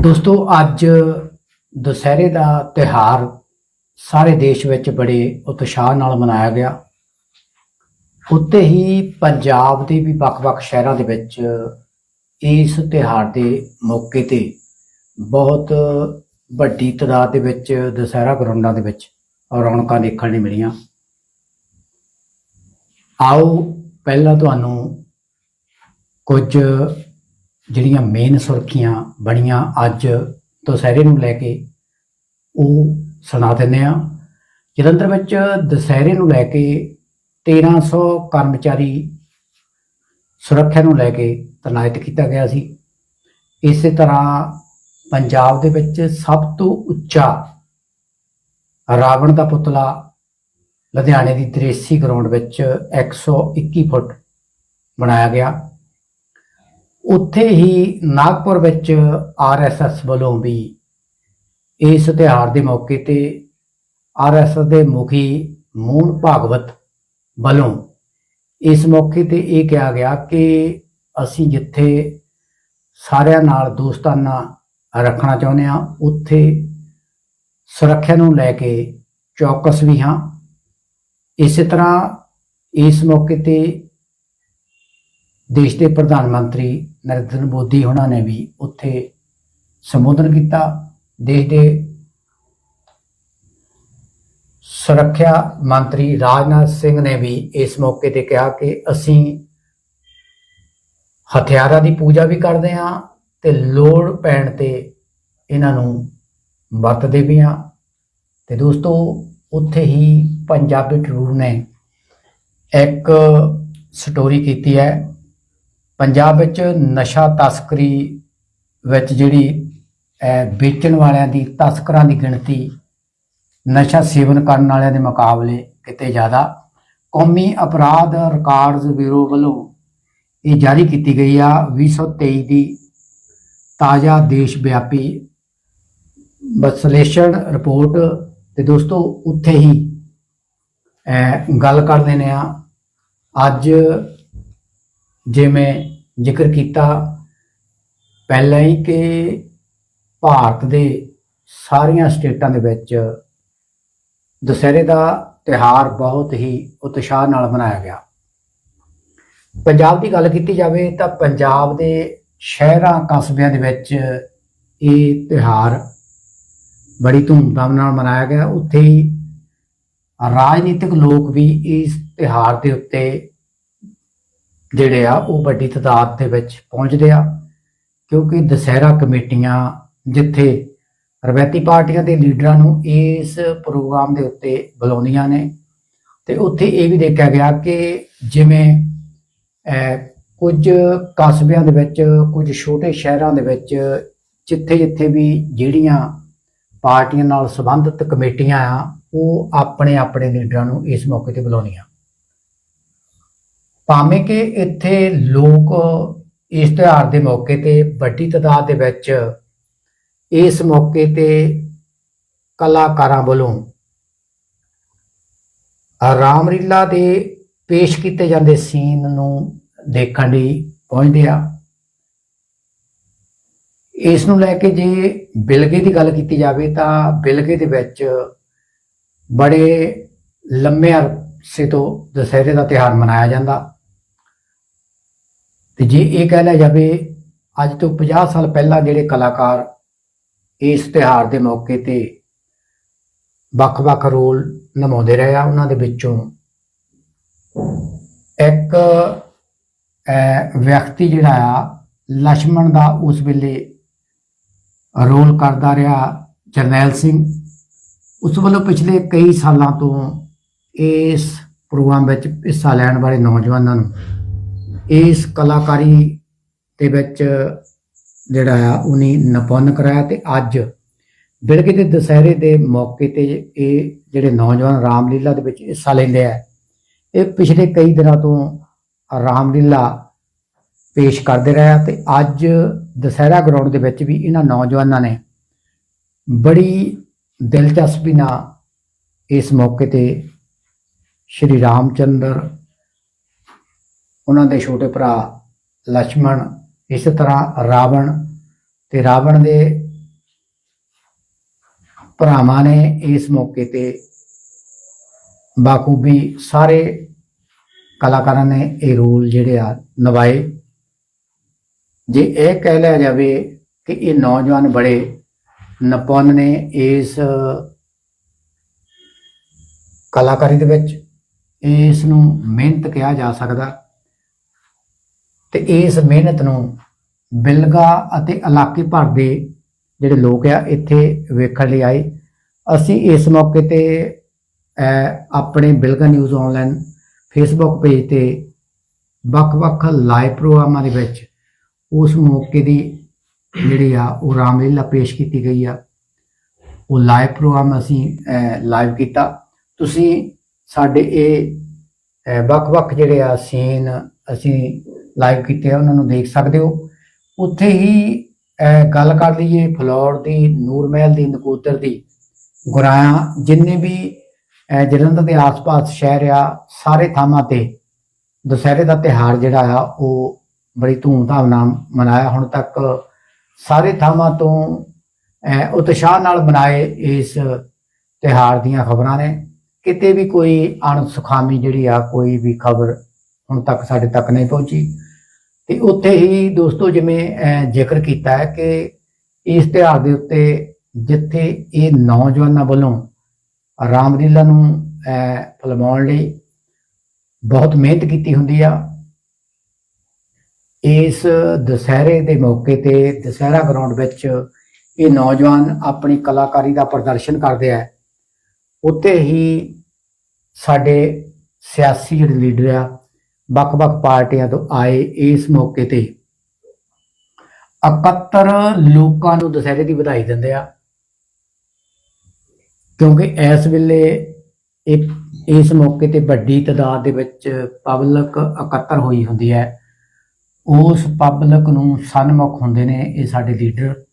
ਦੋਸਤੋ, ਅੱਜ ਦੁਸਹਿਰੇ ਦਾ ਤਿਹਾਰ ਸਾਰੇ ਦੇਸ਼ ਵਿੱਚ ਬੜੇ ਉਤਸ਼ਾਹ ਨਾਲ ਮਨਾਇਆ ਗਿਆ। ਉੱਤੇ ਹੀ ਪੰਜਾਬ ਦੇ ਵੀ ਵੱਖ-ਵੱਖ ਸ਼ਹਿਰਾਂ ਦੇ ਵਿੱਚ ਇਸ ਤਿਹਾਰ ਦੇ ਮੌਕੇ ਤੇ ਬਹੁਤ ਵੱਡੀ ਤਦਾਦ ਦੇ ਵਿੱਚ ਦੁਸਹਿਰਾ ਗਰਾਊਂਡਾਂ ਦੇ ਵਿੱਚ ਰੌਣਕਾਂ ਦੇਖਣ ਨੂੰ ਮਿਲੀਆਂ। ਆਓ, ਪਹਿਲਾਂ ਤੁਹਾਨੂੰ ਕੁਝ ਜਿਹੜੀਆਂ ਮੇਨ ਸੁਰਖੀਆਂ ਬਣੀਆਂ ਅੱਜ ਦੁਸਹਿਰੇ ਨੂੰ ਲੈ ਕੇ, ਉਹ ਸੁਣਾ ਦਿੰਦੇ ਆ ਜਲੰਧਰ ਵਿੱਚ ਦੁਸਹਿਰੇ ਨੂੰ ਲੈ ਕੇ 1300 ਕਰਮਚਾਰੀ ਸੁਰੱਖਿਆ ਨੂੰ ਲੈ ਕੇ ਤਨਾਇਤ ਕੀਤਾ ਗਿਆ ਸੀ। ਇਸੇ ਤਰ੍ਹਾਂ ਪੰਜਾਬ ਦੇ ਵਿੱਚ ਸਭ ਤੋਂ ਉੱਚਾ ਰਾਵਣ ਦਾ ਪੁਤਲਾ ਲੁਧਿਆਣੇ ਦੀ ਦ੍ਰੇਸੀ ਗਰਾਊਂਡ ਵਿੱਚ 121 ਫੁੱਟ ਬਣਾਇਆ ਗਿਆ। ਉੱਥੇ ਹੀ ਨਾਗਪੁਰ ਵਿੱਚ ਆਰਐਸਐਸ ਵੱਲੋਂ ਵੀ ਇਸ ਤਿਉਹਾਰ ਦੇ ਮੌਕੇ ਤੇ ਆਰਐਸਐਸ ਦੇ ਮੁਖੀ ਮੋਹਨ ਭਾਗਵਤ ਵੱਲੋਂ ਇਸ ਮੌਕੇ ਤੇ ਇਹ ਕਿਹਾ ਗਿਆ ਕਿ ਅਸੀਂ ਜਿੱਥੇ ਸਾਰਿਆਂ ਨਾਲ ਦੋਸਤਾਨਾ ਰੱਖਣਾ ਚਾਹੁੰਦੇ ਹਾਂ, ਉੱਥੇ ਸੁਰੱਖਿਆ ਨੂੰ ਲੈ ਕੇ ਚੌਕਸ ਵੀ ਹਾਂ। ਇਸੇ ਤਰ੍ਹਾਂ ਇਸ ਮੌਕੇ ਤੇ ਦੇਸ਼ ਦੇ ਪ੍ਰਧਾਨ ਮੰਤਰੀ ਨਰਿੰਦਰ ਮੋਦੀ ਉਹਨਾਂ ਨੇ ਵੀ ਉੱਥੇ ਸੰਬੋਧਨ ਕੀਤਾ। ਦੇਸ਼ ਦੇ ਸੁਰੱਖਿਆ ਮੰਤਰੀ ਰਾਜਨਾਥ ਸਿੰਘ ਨੇ ਵੀ ਇਸ ਮੌਕੇ ਤੇ ਕਿਹਾ ਕਿ ਅਸੀਂ ਹਥਿਆਰਾਂ ਦੀ ਪੂਜਾ ਵੀ ਕਰਦੇ ਹਾਂ ਤੇ ਲੋੜ ਪੈਣ ਤੇ ਇਹਨਾਂ ਨੂੰ ਵਰਤਦੇ ਵੀ ਹਾਂ। ਤੇ ਦੋਸਤੋ, ਉੱਥੇ ਹੀ ਪੰਜਾਬੀ ਟਰੂਰ ਨੇ ਇੱਕ ਸਟੋਰੀ ਕੀਤੀ ਹੈ। ਪੰਜਾਬ ਵਿੱਚ ਨਸ਼ਾ ਤਸਕਰੀ ਵਿੱਚ ਜਿਹੜੀ ਵੇਚਣ ਵਾਲਿਆਂ ਦੀ, ਤਸਕਰਾਂ ਦੀ ਗਿਣਤੀ ਨਸ਼ਾ ਸੇਵਨ ਕਰਨ ਵਾਲਿਆਂ ਦੇ ਮੁਕਾਬਲੇ ਕਿਤੇ ਜ਼ਿਆਦਾ। ਕੌਮੀ ਅਪਰਾਧ ਰਿਕਾਰਡਸ ਬਿਊਰੋ ਵੱਲੋਂ ਇਹ ਜਾਰੀ ਕੀਤੀ ਗਈ ਆ। 2023 ਦੀ ਤਾਜ਼ਾ ਦੇਸ਼ ਵਿਆਪੀ ਵਿਸ਼ਲੇਸ਼ਣ ਰਿਪੋਰਟ ਤੇ ਦੋਸਤੋ, ਉੱਥੇ ਹੀ ਗੱਲ ਕਰ ਨੇ ਆ। ਅੱਜ ਜੇ ਮੈਂ ਜ਼ਿਕਰ ਕੀਤਾ ਪਹਿਲਾਂ ਹੀ ਕਿ ਭਾਰਤ ਦੇ ਸਾਰੀਆਂ ਸਟੇਟਾਂ ਦੇ ਵਿੱਚ ਦੁਸਹਿਰੇ ਦਾ ਤਿਹਾਰ ਬਹੁਤ ਹੀ ਉਤਸ਼ਾਹ ਨਾਲ ਮਨਾਇਆ ਗਿਆ। ਪੰਜਾਬ ਦੀ ਗੱਲ ਕੀਤੀ ਜਾਵੇ ਤਾਂ ਪੰਜਾਬ ਦੇ ਸ਼ਹਿਰਾਂ, ਕਸਬਿਆਂ ਦੇ ਵਿੱਚ ਇਹ ਤਿਹਾਰ ਬੜੀ ਧੂਮਧਾਮ ਨਾਲ ਮਨਾਇਆ ਗਿਆ। ਉੱਥੇ ਹੀ ਰਾਜਨੀਤਿਕ ਲੋਕ ਵੀ ਇਸ ਤਿਹਾਰ ਦੇ ਉੱਤੇ ਜਿਹੜੇ ਆ, ਉਹ ਵੱਡੀ ਤਾਦਾਦ ਦੇ ਵਿੱਚ ਪਹੁੰਚਦੇ ਆ, ਕਿਉਂਕਿ ਦੁਸਹਿਰਾ ਕਮੇਟੀਆਂ ਜਿੱਥੇ ਰਵਾਇਤੀ ਪਾਰਟੀਆਂ ਦੇ ਲੀਡਰਾਂ ਨੂੰ ਇਸ ਪ੍ਰੋਗਰਾਮ ਦੇ ਉੱਤੇ ਬੁਲਾਉਂਦੀਆਂ ਨੇ, ਤੇ ਉੱਥੇ ਇਹ ਵੀ ਦੇਖਿਆ ਗਿਆ ਕਿ ਜਿਵੇਂ ਕੁਝ ਕਸਬਿਆਂ ਦੇ ਵਿੱਚ, ਕੁਝ ਛੋਟੇ ਸ਼ਹਿਰਾਂ ਦੇ ਵਿੱਚ ਜਿੱਥੇ ਜਿੱਥੇ ਵੀ ਜਿਹੜੀਆਂ ਪਾਰਟੀਆਂ ਨਾਲ ਸੰਬੰਧਿਤ ਕਮੇਟੀਆਂ ਆ, ਉਹ ਆਪਣੇ ਆਪਣੇ ਲੀਡਰਾਂ ਨੂੰ ਇਸ ਮੌਕੇ ਤੇ ਬੁਲਾਉਂਦੀਆਂ। ਭਾਵੇਂ ਕਿ ਇੱਥੇ ਲੋਕ ਇਸ ਤਿਉਹਾਰ ਦੇ ਮੌਕੇ ਤੇ ਵੱਡੀ ਤਾਦਾਦ ਦੇ ਵਿੱਚ ਇਸ ਮੌਕੇ ਤੇ ਕਲਾਕਾਰਾਂ ਵੱਲੋਂ ਰਾਮਲੀਲਾ ਦੇ ਪੇਸ਼ ਕੀਤੇ ਜਾਂਦੇ ਸੀਨ ਨੂੰ ਦੇਖਣ ਲਈ ਪਹੁੰਚਦੇ ਆ। ਇਸ ਨੂੰ ਲੈ ਕੇ ਜੇ ਬਿਲਗੇ ਦੀ ਗੱਲ ਕੀਤੀ ਜਾਵੇ ਤਾਂ ਬਿਲਗੇ ਦੇ ਵਿੱਚ ਬੜੇ ਲੰਮੇ ਅਰਸੇ ਤੋਂ ਦੁਸਹਿਰੇ ਦਾ ਤਿਉਹਾਰ ਮਨਾਇਆ ਜਾਂਦਾ। ਤੇ ਜੇ ਇਹ ਕਹਿ ਲਿਆ ਜਾਵੇ, ਅੱਜ ਤੋਂ 50 ਸਾਲ ਪਹਿਲਾਂ ਜਿਹੜੇ ਕਲਾਕਾਰ ਇਸ ਤਿਹਾਰ ਦੇ ਮੌਕੇ ਤੇ ਵੱਖ-ਵੱਖ ਰੋਲ ਨਿਭਾਉਂਦੇ ਰਹੇ ਆ, ਉਹਨਾਂ ਦੇ ਵਿੱਚੋਂ ਇੱਕ ਵਿਅਕਤੀ ਜਿਹੜਾ ਆ ਲక్ష్మణ ਦਾ ਉਸ ਵੇਲੇ ਰੋਲ ਕਰਦਾ ਰਿਹਾ ਜਰਨੈਲ ਸਿੰਘ। ਉਸ ਵੱਲੋਂ ਪਿਛਲੇ ਕਈ ਸਾਲਾਂ ਤੋਂ ਇਸ ਪ੍ਰੋਗਰਾਮ ਵਿੱਚ ਹਿੱਸਾ ਲੈਣ ਵਾਲੇ ਨੌਜਵਾਨਾਂ ਨੂੰ ਇਸ ਕਲਾਕਾਰੀ ਦੇ ਵਿੱਚ ਜਿਹੜਾ ਆ, ਉਹਨੇ ਨਪੁੰਨ ਕਰਾਇਆ ਤੇ ਅੱਜ ਬਿਲਗੇ ਦੇ ਦੁਸਹਿਰੇ ਦੇ ਮੌਕੇ ਤੇ ਇਹ ਜਿਹੜੇ ਨੌਜਵਾਨ ਰਾਮਲੀਲਾ ਦੇ ਵਿੱਚ ਹਿੱਸਾ ਲੈਂਦੇ ਆ। ਇਹ ਪਿਛਲੇ ਕਈ ਦਿਨਾਂ ਤੋਂ ਰਾਮਲੀਲਾ ਪੇਸ਼ ਕਰਦੇ ਰਹੇ ਤੇ ਅੱਜ ਦੁਸਹਿਰਾ ਗਰਾਊਂਡ ਦੇ ਵਿੱਚ ਵੀ ਇਹਨਾਂ ਨੌਜਵਾਨਾਂ ਨੇ ਬੜੀ ਦਿਲਚਸਪੀ ਨਾਲ ਇਸ ਮੌਕੇ ਤੇ ਸ਼੍ਰੀ ਰਾਮਚੰਦਰ ਉਹਨਾਂ ਦੇ ਛੋਟੇ ਭਰਾ ਲక్ష్మణ ਇਸ ਤਰ੍ਹਾਂ ਰਾਵਣ ਤੇ ਰਾਵਣ ਦੇ ਭਰਾਵਾਂ ਨੇ ਇਸ ਮੌਕੇ ਤੇ ਬਾਕੂਬੀ ਸਾਰੇ ਕਲਾਕਾਰਾਂ ਨੇ ਇਹ ਰੋਲ ਜਿਹੜੇ ਆ ਨਿਭਾਏ। ਜੇ ਇਹ ਕਹਿ ਲਿਆ ਜਾਵੇ ਕਿ ਇਹ ਨੌਜਵਾਨ ਬੜੇ ਨਪੁੰਨ ਨੇ ਇਸ ਕਲਾਕਾਰੀ ਦੇ ਵਿੱਚ, ਇਸ ਨੂੰ ਮਿਹਨਤ ਕਿਹਾ ਜਾ ਸਕਦਾ। ਤੇ ਇਸ ਮਿਹਨਤ ਨੂੰ ਬਿਲਗਾ ਅਤੇ ਇਲਾਕੇ ਭਰ ਦੇ ਜਿਹੜੇ ਲੋਕ ਆ, ਇੱਥੇ ਵੇਖਣ ਲਈ ਆਏ। ਅਸੀਂ ਇਸ ਮੌਕੇ ਤੇ ਆਪਣੇ Bilga news online Facebook page ਤੇ ਵੱਖ-ਵੱਖ ਲਾਈਵ ਪ੍ਰੋਗਰਾਮਾਂ ਦੇ ਵਿੱਚ ਉਸ ਮੌਕੇ ਦੀ ਜਿਹੜੀ ਆ, ਉਹ ਰਾਮਲੀਲਾ ਪੇਸ਼ ਕੀਤੀ ਗਈ ਆ। ਉਹ ਲਾਈਵ ਪ੍ਰੋਗਰਾਮ ਅਸੀਂ ਲਾਈਵ ਕੀਤਾ। ਤੁਸੀਂ ਸਾਡੇ ਇਹ ਵੱਖ-ਵੱਖ ਜਿਹੜੇ ਆ, ਸੀਨ ਅਸੀਂ ਲਾਈਵ ਕੀਤੇ ਆ, ਉਹਨਾਂ ਨੂੰ ਦੇਖ ਸਕਦੇ ਹੋ। ਉੱਥੇ ਹੀ ਗੱਲ ਕਰ ਲਈਏ ਫਲੋਰ ਦੀ, ਨੂਰਮਹਿਲ ਦੀ, ਨਕੋਦਰ ਦੀ, ਗੁਰਾਇਆ, ਜਿੰਨੇ ਵੀ ਜਲੰਧਰ ਦੇ ਆਸ-ਪਾਸ ਸ਼ਹਿਰ ਆ, ਸਾਰੇ ਥਾਵਾਂ ਤੇ ਦੁਸਹਿਰੇ ਦਾ ਤਿਹਾੜ ਜਿਹੜਾ ਆ, ਉਹ ਬੜੀ ਧੂਮਧਾਮ ਨਾਲ ਮਨਾਇਆ। ਹੁਣ ਤੱਕ ਸਾਰੇ ਥਾਵਾਂ ਤੋਂ ਉਤਸ਼ਾਹ ਨਾਲ ਮਨਾਏ ਇਸ ਤਿਹਾੜ ਦੀਆਂ ਖਬਰਾਂ ਨੇ। ਕਿਤੇ ਵੀ ਕੋਈ ਅਣਸੁਖਾਮੀ ਜਿਹੜੀ ਆ, ਕੋਈ ਵੀ ਖਬਰ ਹੁਣ ਤੱਕ ਸਾਡੇ ਤੱਕ ਨਹੀਂ ਪਹੁੰਚੀ। ਤੇ ਉੱਥੇ ਹੀ ਦੋਸਤੋ ਜਿਵੇਂ ਅਹ, ਜ਼ਿਕਰ ਕੀਤਾ ਹੈ ਕਿ ਇਸ ਤਿਉਹਾਰ ਦੇ ਉੱਤੇ ਜਿੱਥੇ ਇਹ ਨੌਜਵਾਨਾਂ ਵੱਲੋਂ ਰਾਮਲੀਲਾ ਨੂੰ ਅਹ, ਫਿਲਮਾਉਣ ਲਈ ਬਹੁਤ ਮਿਹਨਤ ਕੀਤੀ ਹੁੰਦੀ ਆ ਇਸ ਦੁਸਹਿਰੇ ਦੇ ਮੌਕੇ ਤੇ ਦੁਸਹਿਰਾ ਗਰਾਊਂਡ ਵਿੱਚ ਇਹ ਨੌਜਵਾਨ ਆਪਣੀ ਕਲਾਕਾਰੀ ਦਾ ਪ੍ਰਦਰਸ਼ਨ ਕਰਦੇ ਆ। ਉੱਥੇ ਹੀ ਸਾਡੇ ਸਿਆਸੀ ਜਿਹੜੇ ਲੀਡਰ ਆ ਵੱਖ-ਵੱਖ ਪਾਰਟੀਆਂ ਤੋਂ ਆਏ ਇਸ ਮੌਕੇ ਤੇ 71 ਲੋਕਾਂ ਨੂੰ ਦੁਸਹਿਰੇ ਦੀ ਵਧਾਈ ਦਿੰਦੇ ਆ। ਕਿਉਂਕਿ ਇਸ ਵੇਲੇ ਇੱਕ, ਇਸ ਮੌਕੇ ਤੇ ਵੱਡੀ ਤਾਦਾਦ ਦੇ ਵਿੱਚ ਪਬਲਿਕ ਇਕੱਤਰ ਹੋਈ ਹੁੰਦੀ ਹੈ। ਉਸ ਪਬਲਿਕ ਨੂੰ ਸਨਮੁਖ ਹੁੰਦੇ ਨੇ ਇਹ ਸਾਡੇ ਲੀਡਰ।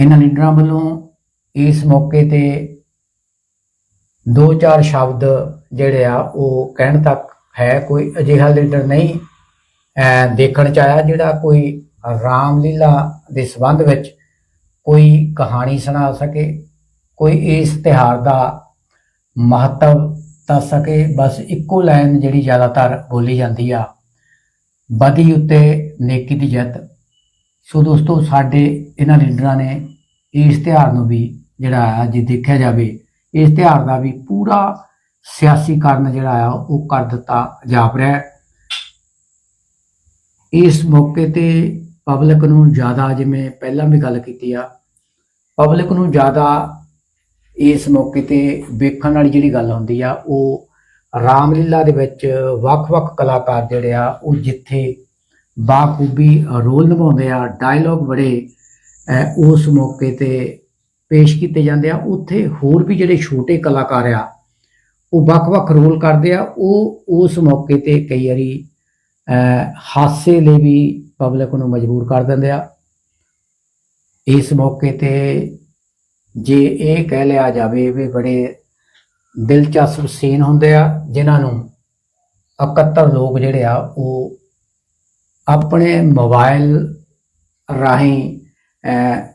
ਇਹਨਾਂ ਲੀਡਰਾਂ ਵੱਲੋਂ ਇਸ ਮੌਕੇ ਤੇ ਦੋ ਚਾਰ ਸ਼ਬਦ ਜਿਹੜੇ ਆ, ਉਹ ਕਹਿਣ ਤੱਕ ਹੈ ਕੋਈ ਅਜਿਹਾ ਲੀਡਰ ਨਹੀਂ। ਅਹ ਦੇਖਣ ਚ ਆਇਆ ਜਿਹੜਾ ਕੋਈ ਰਾਮਲੀਲਾ ਦੇ ਸੰਬੰਧ ਵਿੱਚ ਕੋਈ ਕਹਾਣੀ ਸੁਣਾ ਸਕੇ, ਕੋਈ ਇਸ ਤਿਉਹਾਰ ਦਾ ਮਹੱਤਵ ਦੱਸ ਸਕੇ। ਬਸ ਇੱਕੋ ਲਾਈਨ ਜਿਹੜੀ ਜ਼ਿਆਦਾਤਰ ਬੋਲੀ ਜਾਂਦੀ ਆ ਬਦੀ ਉੱਤੇ ਨੇਕੀ ਦੀ ਜਿੱਤ। ਸੋ ਦੋਸਤੋ, ਸਾਡੇ ਇਹਨਾਂ ਲੀਡਰਾਂ ਨੇ ਇਸ ਤਿਉਹਾਰ ਨੂੰ ਵੀ ਜਿਹੜਾ ਆ, ਜੇ ਦੇਖਿਆ ਜਾਵੇ, ਇਸ ਤਿਉਹਾਰ ਦਾ ਵੀ ਪੂਰਾ ਸਿਆਸੀਕਰਨ ਜਿਹੜਾ ਆ, ਉਹ ਕਰ ਦਿੱਤਾ, ਜਾਪ ਰਿਹਾ ਇਸ ਮੌਕੇ ਤੇ ਪਬਲਿਕ ਨੂੰ ਜ਼ਿਆਦਾ ਜਿਵੇਂ ਪਹਿਲਾਂ ਵੀ ਗੱਲ ਕੀਤੀ ਆ ਪਬਲਿਕ ਨੂੰ ਜ਼ਿਆਦਾ ਇਸ ਮੌਕੇ ਤੇ ਵੇਖਣ ਵਾਲੀ ਜਿਹੜੀ ਗੱਲ ਹੁੰਦੀ ਆ, ਉਹ ਰਾਮਲੀਲਾ ਦੇ ਵਿੱਚ ਵੱਖ-ਵੱਖ ਕਲਾਕਾਰ ਜਿਹੜੇ ਆ, ਉਹ ਜਿੱਥੇ ਬਾਖੂਬੀ ਰੋਲ ਨਿਭਾਉਂਦੇ ਆ ਡਾਇਲੌਗ ਬੜੇ ਉਸ ਮੌਕੇ ਤੇ ਪੇਸ਼ ਕੀਤੇ ਜਾਂਦੇ ਆ। ਉੱਥੇ ਹੋਰ ਵੀ ਜਿਹੜੇ ਛੋਟੇ ਕਲਾਕਾਰ ਆ ਉਹ ਵੱਖ-ਵੱਖ ਰੋਲ ਕਰਦੇ ਆ ਉਹ ਉਸ ਮੌਕੇ ਤੇ ਕਈ ਵਾਰੀ ਅਹ, ਹਾਸੇ ਲਈ ਵੀ ਪਬਲਿਕ ਨੂੰ ਮਜਬੂਰ ਕਰ ਦਿੰਦੇ ਆ। ਇਸ ਮੌਕੇ ਤੇ ਜੇ ਇਹ ਕਹਿ ਲਿਆ ਜਾਵੇ ਵੀ ਬੜੇ ਦਿਲਚਸਪ ਸੀਨ ਹੁੰਦੇ ਆ ਜਿਨ੍ਹਾਂ ਨੂੰ 71 ਲੋਕ ਜਿਹੜੇ ਆ ਉਹ ਆਪਣੇ ਮੋਬਾਈਲ ਰਾਹੀਂ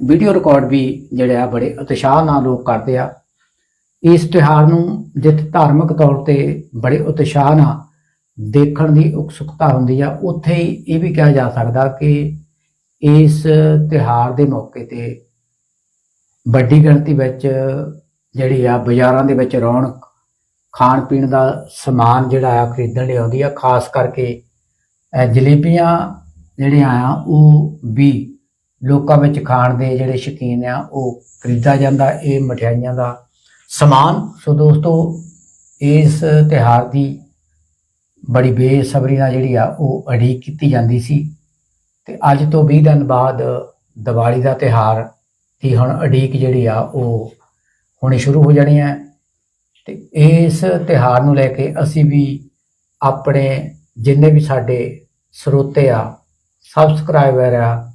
ਵੀਡੀਓ ਰਿਕਾਰਡ ਵੀ ਜਿਹੜੇ ਆ ਬੜੇ ਉਤਸ਼ਾਹ ਨਾਲ ਲੋਕ ਕਰਦੇ ਆ। ਇਸ ਤਿਉਹਾਰ ਨੂੰ ਜਿੱਥੇ ਧਾਰਮਿਕ ਤੌਰ ਤੇ ਬੜੇ ਉਤਸ਼ਾਹ ਨਾਲ ਦੇਖਣ ਦੀ ਉਤਸੁਕਤਾ ਹੁੰਦੀ ਆ। ਉੱਥੇ ਹੀ ਇਹ ਵੀ ਕਿਹਾ ਜਾ ਸਕਦਾ ਕਿ ਇਸ ਤਿਉਹਾਰ ਦੇ ਮੌਕੇ ਤੇ ਵੱਡੀ ਗਿਣਤੀ ਵਿੱਚ ਜਿਹੜੀ ਆ, ਬਾਜ਼ਾਰਾਂ ਦੇ ਵਿੱਚ ਰੌਣਕ ਖਾਣ ਪੀਣ ਦਾ ਸਮਾਨ ਜਿਹੜਾ ਆ ਖਰੀਦਣ ਲਈ ਆਉਂਦੀ ਆ। ਖਾਸ ਕਰਕੇ ਜਲੇਬੀਆਂ ਜਿਹੜੀਆਂ ਆ, ਉਹ ਵੀ ਲੋਕਾਂ ਵਿੱਚ ਖਾਣ ਦੇ ਜਿਹੜੇ ਸ਼ੌਕੀਨ ਆ, ਉਹ ਖਰੀਦਾ ਜਾਂਦਾ। ਇਹ ਮਠਿਆਈਆਂ ਦਾ ਸਮਾਨ। ਸੋ ਦੋਸਤੋ, ਇਸ ਤਿਉਹਾਰ ਦੀ ਬੜੀ ਬੇਸਬਰੀ ਨਾਲ ਜਿਹੜੀ ਆ, ਉਹ ਅੜੀਕ ਕੀਤੀ ਜਾਂਦੀ ਸੀ। ਤੇ ਅੱਜ ਤੋਂ 20 ਦਿਨ ਬਾਅਦ ਦੀਵਾਲੀ ਦਾ ਤਿਉਹਾਰ ਦੀ ਹੁਣ ਅੜੀਕ ਜਿਹੜੀ ਆ, ਉਹ ਹੋਣੀ ਸ਼ੁਰੂ ਹੋ ਜਾਣੀ ਹੈ। ਤੇ ਇਸ ਤਿਉਹਾਰ ਨੂੰ ਲੈ ਕੇ ਅਸੀਂ ਵੀ ਆਪਣੇ ਜਿੰਨੇ ਵੀ ਸਾਡੇ ਸਰੋਤੇ ਆ, ਸਬਸਕ੍ਰਾਈਬਰ ਆ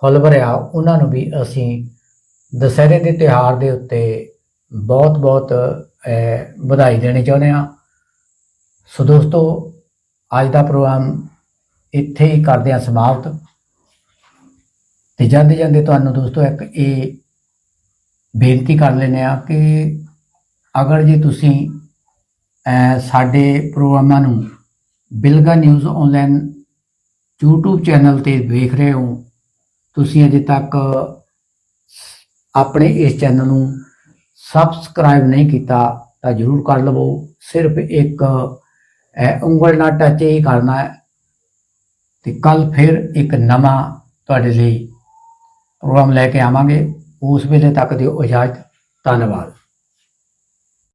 ਫੋਲੋਵਰ ਆ, ਉਹਨਾਂ ਨੂੰ ਵੀ ਅਸੀਂ ਦੁਸਹਿਰੇ ਦੇ ਤਿਉਹਾਰ ਦੇ ਉੱਤੇ ਬਹੁਤ ਬਹੁਤ ਵਧਾਈ ਦੇਣੀ ਚਾਹੁੰਦੇ ਹਾਂ। ਸੋ ਦੋਸਤੋ, ਅੱਜ ਦਾ ਪ੍ਰੋਗਰਾਮ ਇੱਥੇ ਹੀ ਕਰਦੇ ਹਾਂ ਸਮਾਪਤ। ਤੇ ਜਾਂਦੇ ਜਾਂਦੇ ਤੁਹਾਨੂੰ ਦੋਸਤੋ ਇੱਕ ਇਹ ਬੇਨਤੀ ਕਰ ਲੈਂਦੇ ਆ ਕਿ ਅਗਰ ਜੇ ਤੁਸੀਂ ਸਾਡੇ ਪ੍ਰੋਗਰਾਮਾਂ ਨੂੰ Bilga news online YouTube channel ਤੇ ਵੇਖ ਰਹੇ ਹੋ, ਤੁਸੀਂ ਅਜੇ ਤੱਕ ਆਪਣੇ ਇਸ ਚੈਨਲ ਨੂੰ ਸਬਸਕ੍ਰਾਈਬ ਨਹੀਂ ਕੀਤਾ ਤਾਂ ਜਰੂਰ ਕਰ ਲਵੋ। ਸਿਰਫ ਇੱਕ ਅਹ, ਉਂਗਲ ਨਾਲ ਟੱਚ ਹੀ ਕਰਨਾ ਹੈ। ਤੇ ਕੱਲ ਫਿਰ ਇੱਕ ਨਵਾਂ ਤੁਹਾਡੇ ਲਈ ਪ੍ਰੋਗਰਾਮ ਲੈ ਕੇ ਆਵਾਂਗੇ। ਉਸ ਵੇਲੇ ਤੱਕ ਦਿਓ ਇਜਾਜ਼ਤ। ਧੰਨਵਾਦ।